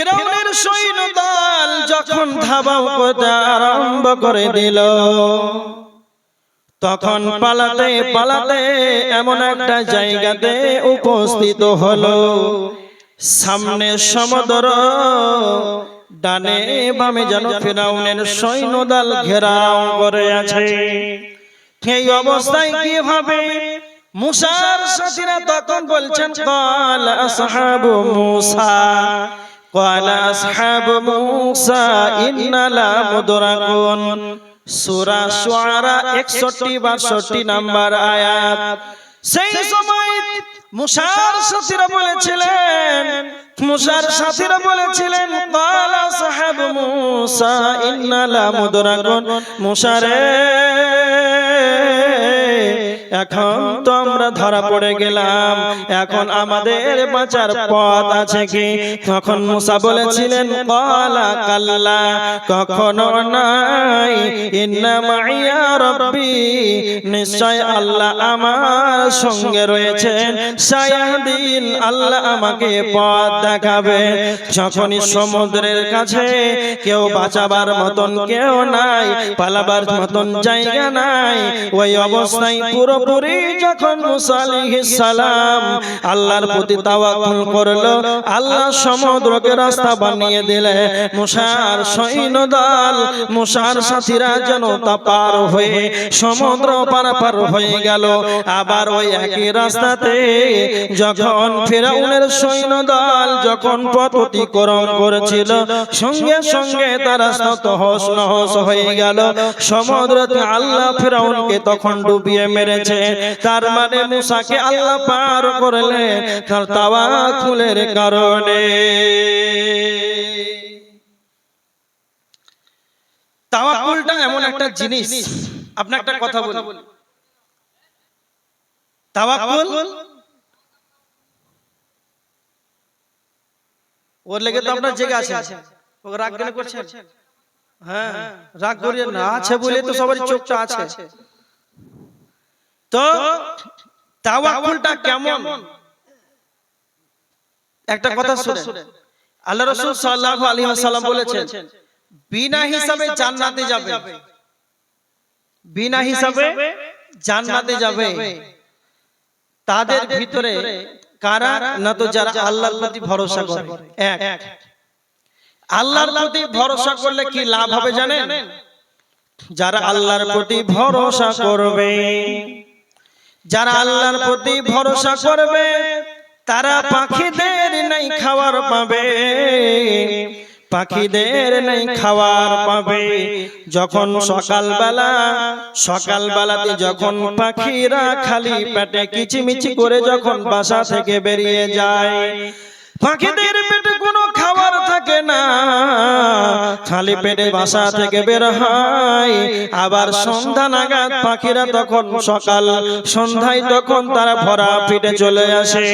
ফিরাউনের সৈন্য দল যখন ধাবাও করতে আরম্ভ করে দিল, তখন পালাতে পালাতে এমন একটা জায়গাতে উপস্থিত হলো। সামনে সমুদ্র, ডানে বামে যেন ফেরাউনের সৈন্যদল ঘেরাও করে আছে। এই অবস্থায় কি হবে মুসার সাথীরা তখন বলছেন, কল আসহাবু মুসা। قال أصحاب موسى إنا لمدركون সূরা শুআরা 61 62 নাম্বার আয়াত সেই সময় মুসার সাথীরা বলেছিলেন মুসার সাথীরা বলেছিলেন قال أصحاب موسى إنا لمدركون মুসা রে এখন তো আমরা ধরা পড়ে গেলাম। এখন আমাদের বাঁচার পথ আছে কি? তখন মুসা বলেছিলেন, কলা কাল্লা, কখনো নাই ইন্না মাইয়া রব্বি, নিশ্চয় আল্লাহ আমার সঙ্গে রয়েছেন। সায়াদিন আল্লাহ আমাকে পথ দেখাবে যখনই সমুদ্রের কাছে কেউ বাঁচাবার মতন কেউ নাই, পালাবার মতন জায়গা নাই, ওই অবস্থায় পুরোপুরি যখন সালাম আল্লাহর প্রতি করল, আল্লাহ সমুদ্রকে রাস্তা বানিয়ে দিলে মুসার সৈন্য দল মুসার সাথীরা যেন তা পার হয়ে সমুদ্র পারাপার হয়ে গেল। আবার ওই একই রাস্তাতে যখন ফেরাউনের সৈন্য দল যখন পথ অতিক্রম করেছিল, সঙ্গে সঙ্গে তারা তহস নহস হয়ে গেল। সমুদ্রতে আল্লাহ ফেরাউনকে তখন ডুবিয়ে মেরেছে। তার মানে মুসাকে আল্লাহ পার করলেন। তার তাওয়াক্কুলের কারণে তাওয়াক্কুলটা এমন একটা জিনিস আপনি একটা কথা বলি। তাওয়াক্কুল? ওর লেগে তো আপনার জেগে আছে ও রাগ কেন করছেন? হ্যাঁ রাগ করিয়ে না আছে বলে তো সবার চোখটা আছে। তো তাওয়াক্কুলটা কেমন? একটা কথা শুনে আল্লাহ রাসূল সাল্লাল্লাহু আলাইহি ওয়াসাল্লাম বলেছেন বিনা হিসাবে জান্নাতে যাবে। বিনা হিসাবে জান্নাতে যাবে। তাদের ভিতরে কারা? না তো যারা আল্লাহর প্রতি ভরসা করে। এক। আল্লাহর প্রতি ভরসা করলে কি লাভ হবে জানেন? যারা আল্লাহর প্রতি ভরসা করবে। যারা আল্লাহর প্রতি ভরসা করবে তারা পাখিদের নাই খাওয়ার পাবে। পাখিদের নেই খাওয়ার পাবে। যখন সকালবেলা সকালবেলাতে যখন পাখিরা খালি পেটে কিচিমিচি করে যখন বাসা থেকে বেরিয়ে যায় পাখিদের পেটে কোনো থাকে না। খালি পেটে বাসা থেকে বের হয়। আবার সন্ধ্যা নাগাদ পাখিরা তখন সকাল, সন্ধ্যায় তখন তারা ভরা পেটে চলে আসে।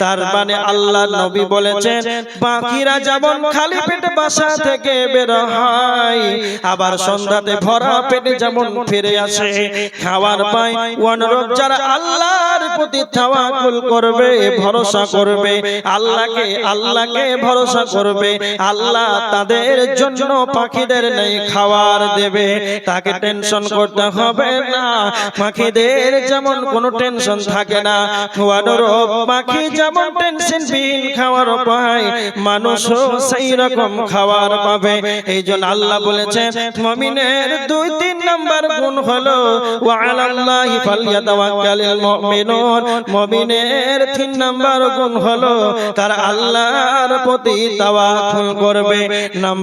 তার মানে আল্লাহ নবী বলেছেন, পাখিরা যেমন খালি পেটে বাসা থেকে বের হয়, আবার সন্ধ্যাতে ভরা পেটে যেমন ফিরে আসে। খাবার পায় অনুরোধ যারা আল্লাহর প্রতি করবে, ভরসা করবে, আল্লাহকে আল্লাহকে ভরসা করবে আল্লাহ তাদের জন্য পাখিদের নেই খাওয়ার দেবে। তাকে টেনশন করতে হবে না। পাখিদের যেমন কোনো টেনশন থাকে না। অনুরূপ পাখি যেমন টেনশন বিহীন খাবার পায়। মানুষও সেই রকম খাবার পাবে। এই জন্য আল্লাহ বলেছেন মমিনের দুই তিন নাম্বার গুণ হলো ওয়া আলাল্লাহি ফালইয়াতাওয়াক্কালিল মুমিনুন মমিনের তিন নাম্বার গুণ হলো তার আল্লাহর প্রতি তাওয়াক্কুল করবে নাম